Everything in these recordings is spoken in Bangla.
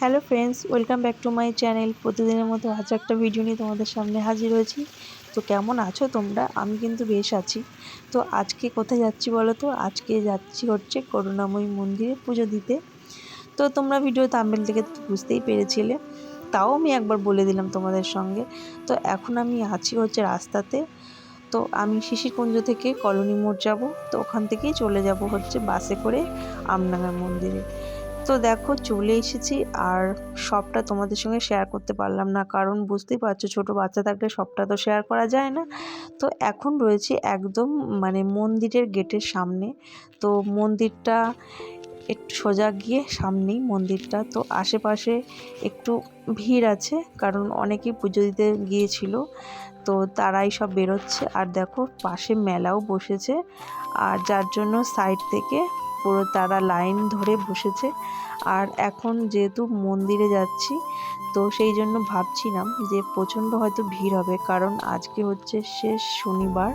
Hello friends, welcome back to my channel. প্রতিদিনের মতো আজ একটা ভিডিও নিয়ে তোমাদের সামনে হাজির হয়েছি। তো কেমন আছো তোমরা? আমি কিন্তু বেশ আছি। তো আজকে কোথায় যাচ্ছি বলো তো? আজকে যাচ্ছি হচ্ছে করুণাময়ী মন্দিরে পুজো দিতে। তো তোমরা ভিডিও তাম্বেল থেকে বুঝতেই পেরেছিলে। তাও আমি একবার বলে দিলাম তোমাদের সঙ্গে। তো এখন আমি আছি হচ্ছে রাস্তাতে। তো আমি শিশিরকুঞ্জ থেকে কলোনি মোড় যাব। তো ওখান থেকেই চলে যাব হচ্ছে বাসে করে আমডাঙ্গার মন্দিরে। তো দেখো চলে এসেছি আর সবটা তোমাদের সঙ্গে শেয়ার করতে পারলাম না। কারণ বুঝতেই পারছ ছোট বাচ্চা থাকলে সবটা তো শেয়ার করা যায় না। তো এখন রয়েছে একদম মানে মন্দিরের গেটের সামনে। তো মন্দিরটা একটু সোজা গিয়ে সামনেই মন্দিরটা। তো আশেপাশে একটু ভিড় আছে কারণ অনেকেই পুজো দিতে গিয়েছিল। তো তারাই সব বেরোচ্ছে। আর দেখো পাশে মেলাও বসেছে। আর যার জন্য সাইড থেকে পুরো তারা লাইন ধরে বসেছে। আর এখন যেহেতু মন্দিরে যাচ্ছি, তো সেই জন্য ভাবছিলাম যে প্রচণ্ড হয়তো ভিড় হবে, কারণ আজকে হচ্ছে শেষ শনিবার,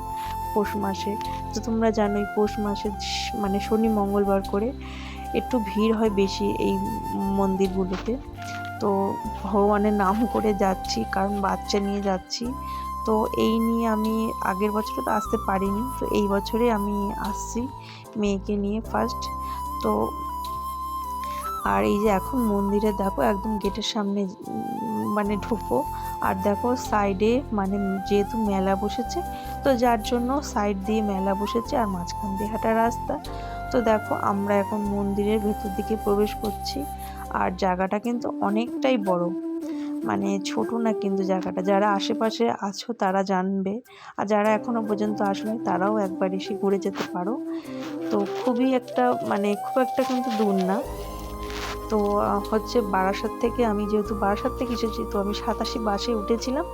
পৌষ মাসে। তো তোমরা জানোই পৌষ মাসে মানে শনি মঙ্গলবার করে একটু ভিড় হয় বেশি এই মন্দিরগুলোতে। তো ভগবানের নাম করে যাচ্ছি, কারণ বাচ্চা নিয়ে যাচ্ছি। তো এই নিয়ে আমি আগের বছর তো আসতে পারিনি, তো এই বছরে আমি আসছি। মেয়েকে নিয়ে ফার্স্ট তো আর এই যে এখন মন্দিরে দেখো একদম গেটের সামনে মানে ঢুকবো আর দেখো সাইডে মানে যেহেতু মেলা বসেছে, তো যার জন্য সাইড দিয়ে মেলা বসেছে আর মাঝখান দিয়ে হাঁটা রাস্তা। তো দেখো আমরা এখন মন্দিরের ভেতর দিকে প্রবেশ করছি। আর জায়গাটা কিন্তু অনেকটাই বড়। মানে ছোট না কিন্তু জায়গাটা। যারা আশেপাশে আছো তারা জানবে। আর যারা এখনও পর্যন্ত আসেনি তারাও একবার এসে ঘুরে যেতে পারো। তো খুবই একটা মানে খুব একটা কিন্তু দূর না। তো হচ্ছে বারাসাত থেকে আমি যেহেতু বারাসাত থেকে এসেছি, তো আমি সাতাশি বাসে উঠেছিলাম।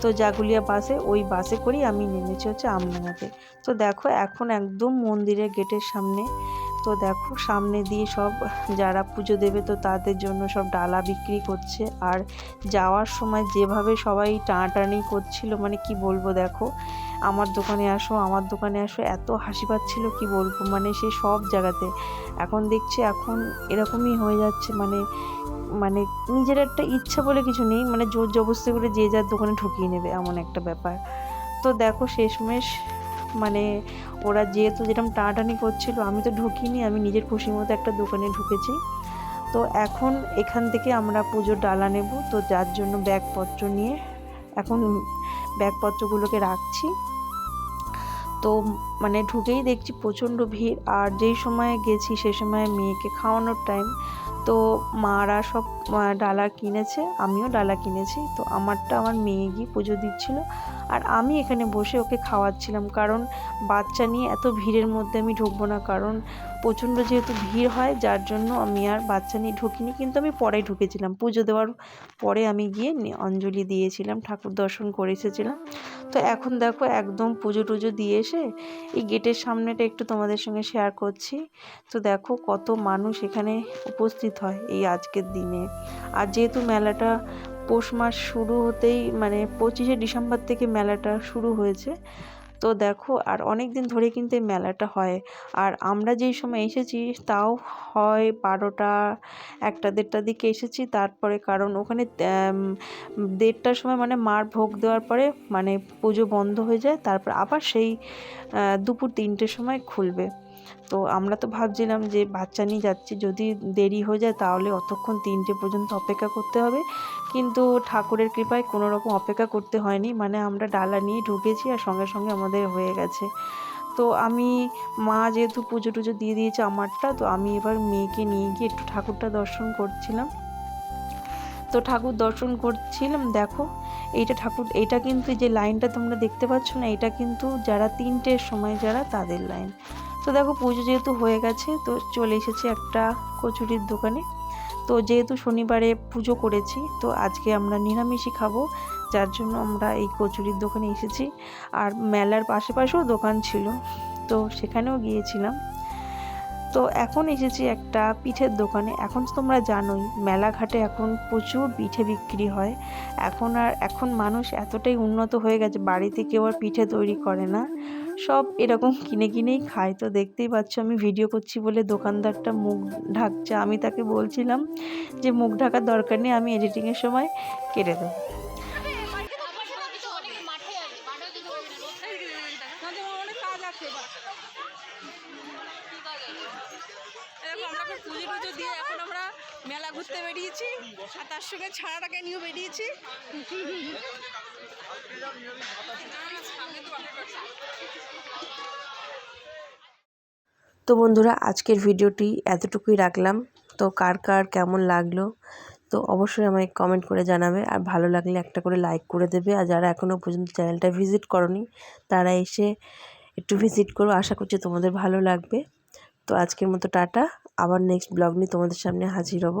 তো জাগুলিয়া বাসে, ওই বাসে করেই আমি নেমেছি হচ্ছে আমডাঙ্গাতে তো দেখো, এখন একদম মন্দিরের গেটের সামনে তো দেখো, সামনে দিয়ে সব, যারা পুজো দেবে তো তাদের জন্য সব ডালা বিক্রি করছে। আর যাওয়ার সময় যেভাবে সবাই টানাটানি করছিল মানে কি বলব দেখো, আমার দোকানে আসো, আমার দোকানে আসো, এত হাসি পাচ্ছিল কি বলব মানে সে সব জায়গাতে। এখন দেখছি, এখন এরকমই হয়ে যাচ্ছে মানে মানে নিজের একটা ইচ্ছা বলে কিছু নেই মানে জোর জবস্তি করে যে যার দোকানে ঢুকিয়ে নেবে, এমন একটা ব্যাপার। তো দেখো, শেষমেশ মানে ওরা যেহেতু যেরকম টানাটানি করছিল, আমি তো ঢুকিনি, আমি নিজের খুশি মতো একটা দোকানে ঢুকেছি। তো এখন এখান থেকে আমরা পুজোর ডালা নেব, তো যার জন্য ব্যাগপত্র নিয়ে এখন ব্যাগপত্রগুলোকে রাখছি। তো মানে ঢুকেই দেখছি প্রচণ্ড ভিড়, আর যেই সময় গেছি সে সময় মেয়েকে খাওয়ানোর টাইম তো মারা সব ডালা কিনেছে, আমিও ডালা কিনেছি। তো আমারটা আমার মেয়ে গিয়ে পুজো দিচ্ছিল। আর আমি এখানে বসে ওকে খাওয়াচ্ছিলাম, কারণ বাচ্চা নিয়ে এত ভিড়ের মধ্যে আমি ঢুকবো না, কারণ প্রচণ্ড যেহেতু ভিড় হয়, যার জন্য আমি আর বাচ্চা নিয়ে ঢুকিনি, কিন্তু আমি পরে ঢুকেছিলাম। পুজো দেওয়ার পরে আমি গিয়ে অঞ্জলি দিয়েছিলাম, ঠাকুর দর্শন করে এসেছিলাম। তো এখন দেখো একদম পুজো টুজো দিয়ে এসে এই গেটের সামনেটা একটু তোমাদের সঙ্গে শেয়ার করছি। তো দেখো কত মানুষ এখানে উপস্থিত হয় এই আজকের দিনে। আর যেহেতু মেলাটা পৌষ মাস শুরু হতেই মানে পঁচিশে ডিসেম্বর থেকে মেলাটা শুরু হয়েছে। তো দেখো, আর অনেক দিন ধরে কিন্তু এই মেলাটা হয়। আর আমরা যেই সময় এসেছি, তাও হয় বারোটা, একটা দেড়টার দিকে এসেছি। তারপরে কারণ ওখানে দেড়টার সময় মানে মার ভোগ দেওয়ার পরে মানে পুজো বন্ধ হয়ে যায়। তারপর আবার সেই দুপুর তিনটের সময় খুলবে। তো আমরা তো ভাবছিলাম যে বাচ্চা নিয়ে যাচ্ছি, যদি দেরি হয়ে যায় তাহলে অতক্ষণ তিনটে পর্যন্ত অপেক্ষা করতে হবে। কিন্তু ঠাকুরের কৃপায় কোনো রকম অপেক্ষা করতে হয়নি মানে আমরা ডালা নিয়ে ঢুকেছি আর সঙ্গে সঙ্গে আমাদের হয়ে গেছে। তো আমি, মা যেহেতু পুজো টুজো দিয়ে দিয়েছে আমারটা, তো আমি এবার মেয়েকে নিয়ে গিয়ে একটু ঠাকুরটা দর্শন করছিলাম। তো ঠাকুর দর্শন করছিলাম, দেখো, এইটা ঠাকুর এটা কিন্তু যে লাইনটা তোমরা দেখতে পাচ্ছ না, এটা কিন্তু যারা তিনটের সময় যারা তাদের লাইন। তো দেখো পুজো যেহেতু হয়ে গেছে, তো চলে এসেছি একটা কচুরির দোকানে। তো যেহেতু শনিবারে পুজো করেছি, তো আজকে আমরা নিরামিষই খাব, যার জন্য আমরা এই কচুরির দোকানে এসেছি। আর মেলার পাশেও দোকান ছিল, তো সেখানেও গিয়েছিলাম। তো এখন এসেছি একটা পিঠের দোকানে। এখন তোমরা জানোই, মেলাঘাটে এখন প্রচুর পিঠে বিক্রি হয়। এখন আর, এখন মানুষ এতটাই উন্নত হয়ে গেছে, বাড়িতে কেউ আর পিঠে তৈরি করে না। সব এরকম কিনে কিনেই খায়। তো দেখতেই পাচ্ছ, আমি ভিডিও করছি বলে দোকানদারটা মুখ ঢাকছে। আমি তাকে বলছিলাম যে, মুখ ঢাকার দরকার নেই, আমি এডিটিংয়ের সময় কেটে দেবো। অনেক কাজ আছে আমরা পুজো টুজো দিয়ে এখন আমরা মেলা ঘুরতে বেরিয়েছি, আর তার সঙ্গে ছাড়াটাকে নিয়ে বেরিয়েছি। তো বন্ধুরা, আজকের ভিডিওটি এতটুকুই রাখলাম। তো কার কার কেমন লাগল? তো অবশ্যই আমায় কমেন্ট করে জানাবে। আর ভালো লাগলে একটা করে লাইক করে দেবে। আর যারা এখনও পর্যন্ত চ্যানেলটা ভিজিট করনি, তারা এসে একটু ভিজিট করো। আশা করছি তোমাদের ভালো লাগবে। তো আজকের মতো টাটা। আবার নেক্সট ব্লগ নিয়ে তোমাদের সামনে হাজির হব।